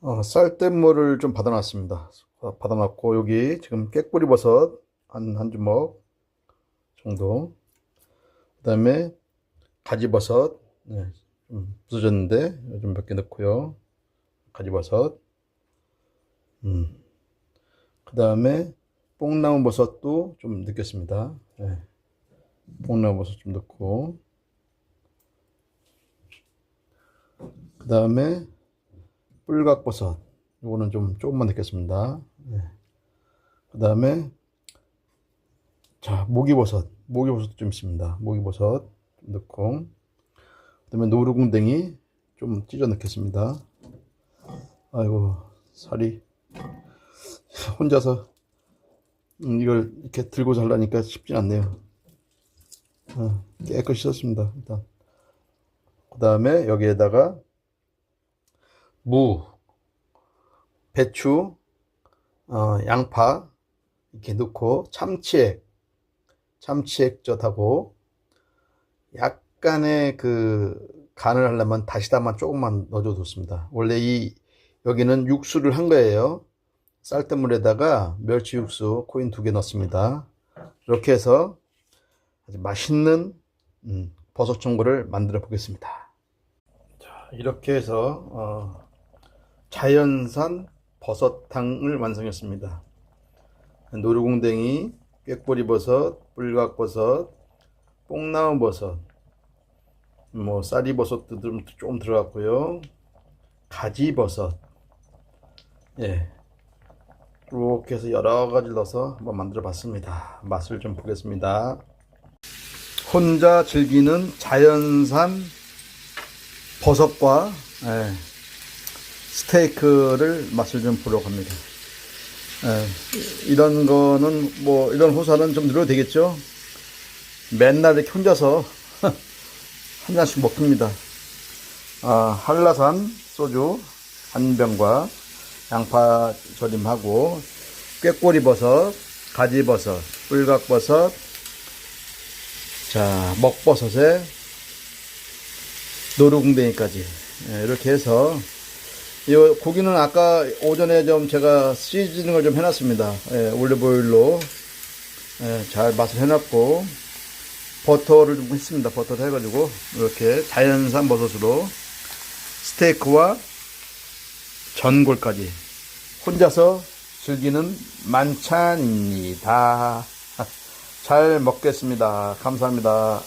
어, 쌀뜨물을 좀 받아놨습니다. 어, 받아놨고 여기 지금 깨꼬리 버섯 한, 한 주먹 정도 그 다음에 가지버섯 네, 좀 부서졌는데 좀몇개 넣고요. 가지버섯 음. 그 다음에 뽕나무 버섯도 좀 넣겠습니다. 네. 뽕나무 버섯 좀 넣고 그 다음에 뿔각버섯 요거는 좀 조금만 넣겠습니다. 네. 그 다음에 자 모기버섯 모기버섯도 좀 있습니다. 모기버섯 좀 넣고 그 다음에 노루궁뎅이 좀 찢어 넣겠습니다. 아이고 살이 혼자서 음, 이걸 이렇게 들고 잘라니까 쉽진 않네요. 어, 깨끗이 씻었습니다. 일단 그 다음에 여기에다가 무, 배추, 어, 양파 이렇게 넣고 참치액, 참치액젓하고 약간의 그 간을 하려면 다시다만 조금만 넣어줘도 좋습니다. 원래 이 여기는 육수를 한 거예요. 쌀뜨물에다가 멸치 육수 코인 두 개 넣습니다. 이렇게 해서 아주 맛있는 음, 버섯 전골을 만들어 보겠습니다. 자, 이렇게 해서 어, 자연산 버섯탕을 완성했습니다. 노루궁뎅이, 꾀꼬리버섯, 뿔각버섯, 뽕나무버섯, 뭐 쌀이버섯도 좀, 좀 들어갔고요. 가지버섯, 예, 이렇게 해서 여러 가지 넣어서 한번 만들어 봤습니다. 맛을 좀 보겠습니다. 혼자 즐기는 자연산 버섯과 예, 스테이크를 맛을 좀 보려고 합니다. 예, 이런 거는 뭐 이런 호사는 좀 늘어도 되겠죠? 맨날 이렇게 혼자서 한 잔씩 먹습니다. 아, 한라산 소주 한 병과 양파 절임하고 꾀꼬리 버섯, 가지 버섯, 뿔각 버섯, 자 먹버섯에 노루궁뎅이까지 예, 이렇게 해서 이 고기는 아까 오전에 좀 제가 시즈닝을 좀 해놨습니다. 예, 올리브오일로 예, 잘 맛을 해놨고 버터를 좀 했습니다. 버터를 해가지고 이렇게 자연산 버섯으로 스테이크와 전골까지 혼자서 즐기는 만찬입니다. 잘 먹겠습니다. 감사합니다.